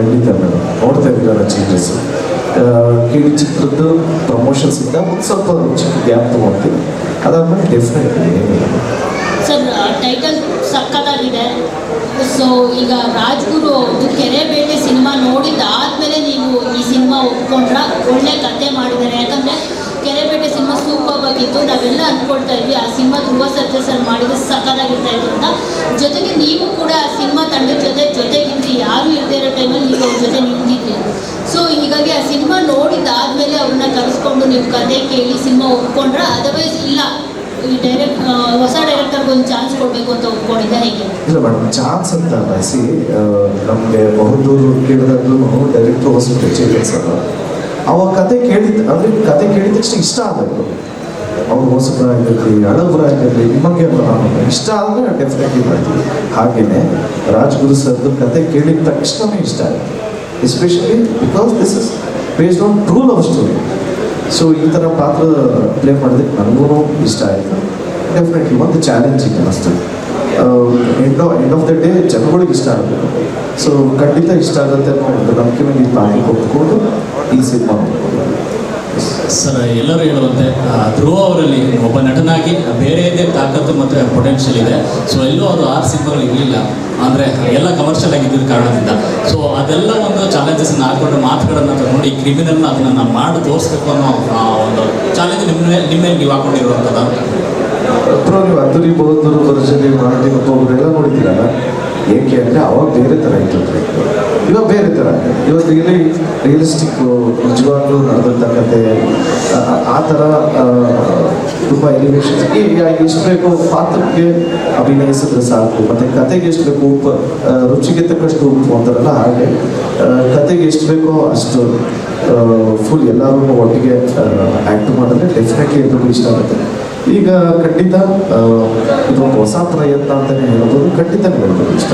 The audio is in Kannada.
ಖಂಡಿತ ಮೇಡಮ್ ನೋಡ್ತಾ ಇದ್ದೀರಲ್ಲ ಚೇಂಜಸ್ ಕಿಡಿ ಚಿತ್ರದ್ದು ಪ್ರಮೋಷನ್ಸ್ ಇಂದ ಒಂದು ಸ್ವಲ್ಪ ಚಿಕ್ಕ ಗ್ಯಾಪ್ ತೊಗೊಳ್ತೀವಿ ಅದಾದ್ಮೇಲೆ ಡೆಫಿನೆಟ್ಲಿ ಸರ್ ಟೈಟಲ್ ಸಕ್ಕತ್ತಾಗಿದೆ ಸೊ ಈಗ ರಾಜ್ಗುರು ಒಂದು ಕೆರೆ ಬೇಟೆ ಸಿನಿಮಾ ನೋಡಿದ್ದಾದ್ಮೇಲೆ ನೀವು ಈ ಸಿನಿಮಾ ಒಪ್ಕೊಂಡ್ರ? ಒಳ್ಳೆ ಕತೆ ಮಾಡಿದ್ದಾರೆ. ಯಾಕಂದರೆ ಕೆರೆ ಬೇಟೆ ಸಿನಿಮಾ ಸೂಪರ್ ಆಗಿತ್ತು. ನಾವೆಲ್ಲ ಅಂದ್ಕೊಳ್ತಾ ಇದ್ವಿ, ಆ ಸಿನಿಮಾ ಧ್ರುವ ಸರ್ಜಾ ಸರ್ ಮಾಡಿದ್ರೆ ಸಕ್ಕತ್ತಾಗಿರ್ತಾ ಇತ್ತು ಅಂತ. ಜೊತೆಗೆ ನೀವು ಕೂಡ ಆ ಸಿನಿಮಾ ತಂಡದ ಜೊತೆ ಜೊತೆಗಿದ್ರಿ ಯಾರು ಇಲ್ಲದೆ ಇರೋ ಟೈಮಲ್ಲಿ ನೀವು ಅವ್ರ ಜೊತೆ ನಿಂತಿದ್ರಿ ಸೊ ಹೀಗಾಗಿ ಆ ಸಿನಿಮಾ ನೋಡಿದ್ದಾದ್ಮೇಲೆ ಅವ್ರನ್ನ ಕರೆಸ್ಕೊಂಡು ನೀವು ಕತೆ ಕೇಳಿ ಸಿನಿಮಾ ಒಪ್ಕೊಂಡ್ರೆ ಅದರ್ವೈಸ್ ಇಲ್ಲ. ಈ ಡೈರೆಕ್ಟ್ ಹೊಸ ಡೈರೆಕ್ಟರ್ಗೆ ಒಂದು ಚಾನ್ಸ್ ಕೊಡಬೇಕು ಅಂತ ಒಪ್ಕೊಂಡಿದ್ದೆ ಹೇಗೆ? ಇಲ್ಲ ಮೇಡಮ್ ಚಾನ್ಸ್ ಅಂತ ಬಯಸಿ ನಮಗೆ ಬಹುದೂರು ಕೇಳಿದಾಗ್ಲೂ ಡೈರೆಕ್ಟ್ರು ಹೊಸ ಚೇಂಜಸ್ ಅಲ್ಲ ಅವ ಕತೆ ಕೇಳಿದ, ಅಂದರೆ ಕತೆ ಕೇಳಿದ ತಕ್ಷಣ ಇಷ್ಟ ಆಗಬೇಕು ಅವ್ರು ಹೊಸಬ್ರಾಗಿರಲಿ ಹಳಬ್ರಾಗಿರಲಿ ನಿಮಗೆ ಇಷ್ಟ ಆದರೆ ಡೆಫಿನೆಟ್ಲಿ ಮಾಡ್ತೀವಿ ಹಾಗೆಯೇ ರಾಜ್ಗುರು ಸರ್ದು ಕತೆ ಕೇಳಿದ ತಕ್ಷಣವೇ ಇಷ್ಟ ಆಯ್ತು. Especially because this is based on true love story so ಈ ಥರ ಪಾತ್ರ ಪ್ಲೇ ಮಾಡೋದಕ್ಕೆ ನನಗೂ ಇಷ್ಟ ಆಯಿತು. ಡೆಫಿನೆಟ್ಲಿ ಒಂದು ಚಾಲೆಂಜಿಂಗ್ ಅಷ್ಟು. End end of the day ಜನಗಳಿಗೆ ಇಷ್ಟ ಆಗುತ್ತೆ. ಸೊ ಖಂಡಿತ ಇಷ್ಟ ಆಗುತ್ತೆ ಅನ್ನೋ ನಂಬಿಕೆ ಮೇಲೆ ಪಾತ್ರ ಒಪ್ಪಿಕೊಂಡು ಈ ಸಿನಿಮಾ ಸರ್, ಎಲ್ಲರೂ ಹೇಳುವಂತೆ ಧ್ರುವ ಅವರಲ್ಲಿ ಒಬ್ಬ ನಟನಾಗಿ ಬೇರೆಯದೇ ತಾಕತ್ತು ಮತ್ತು ಪೊಟೆನ್ಷಿಯಲ್ ಇದೆ. ಸೊ ಎಲ್ಲೂ ಅದು ಆರು ಸಿನಿಮಾಗಳು ಇರಲಿಲ್ಲ. ಅಂದರೆ, ಎಲ್ಲ ಕಮರ್ಷಿಯಲ್ ಆಗಿದ್ದ ಕಾರಣದಿಂದ. ಸೊ ಅದೆಲ್ಲ ಒಂದು ಚಾಲೆಂಜಸ್ನ ಹಾಕೊಂಡು ಮಾತ್ರ ಈ ಕ್ರಿಮಿನಲ್ ಅದನ್ನು ಮಾಡಿ ತೋರಿಸ್ಬೇಕು ಅನ್ನೋ ಒಂದು ಚಾಲೆಂಜ್ ನಿಮ್ಮ ನಿಮ್ಮ ಮೇಲೆ ನೀವು ಹಾಕೊಂಡಿರುವಂಥದ್ದು ಬ್ರೋ ನೀವು ಅದ್ದೂರಿ ಬಹುದೂರು ವರ್ಜನಿ ಮಾಡಿ ಒಬ್ಬೊಬ್ಬರೆಲ್ಲ ನೋಡಿದ್ದೀರಲ್ಲ ಏಕೆ ಅಂದರೆ ಅವಾಗ ಬೇರೆ ಥರ ಇತ್ತು ಇವಾಗ ಬೇರೆ ಥರ ಇವತ್ತು ಇಲ್ಲಿ ರಿಯಲಿಸ್ಟಿಕ್ ನಿಜವಾಗ್ಲೂ ನಡೆದಂಥ ಕತೆ. ಆ- ಥರ ತುಂಬ ಎಲಿವೇಶನ್ಸ್ ಎಷ್ಟು ಬೇಕು ಪಾತ್ರಕ್ಕೆ ಅಭಿನಯಿಸಿದ್ರೆ ಸಾಕು. ಮತ್ತು ಕತೆಗೆ ಎಷ್ಟು ಬೇಕು ಉಪ್ಪು ರುಚಿಗೆ ತಕ್ಕಷ್ಟು ಉಪ್ಪು ಅಂತಾರಲ್ಲ, ಹಾಗೆ ಕತೆಗೆ ಎಷ್ಟು ಬೇಕೋ ಅಷ್ಟು ಫುಲ್ ಎಲ್ಲರೂ ಒಟ್ಟಿಗೆ ಆ್ಯಕ್ಟ್ ಮಾಡಿದ್ರೆ ಡೆಫಿನೆಟ್ಲಿ ಎಲ್ರಿಗೂ ಇಷ್ಟ ಆಗುತ್ತೆ. ಈಗ ಖಂಡಿತ ಇದೊಂದು ಹೊಸ ಪ್ರಯತ್ನ ಅಂತಲೇ ಹೇಳ್ಬೋದು ಖಂಡಿತ ಹೇಳ್ಬೋದು ಇಷ್ಟ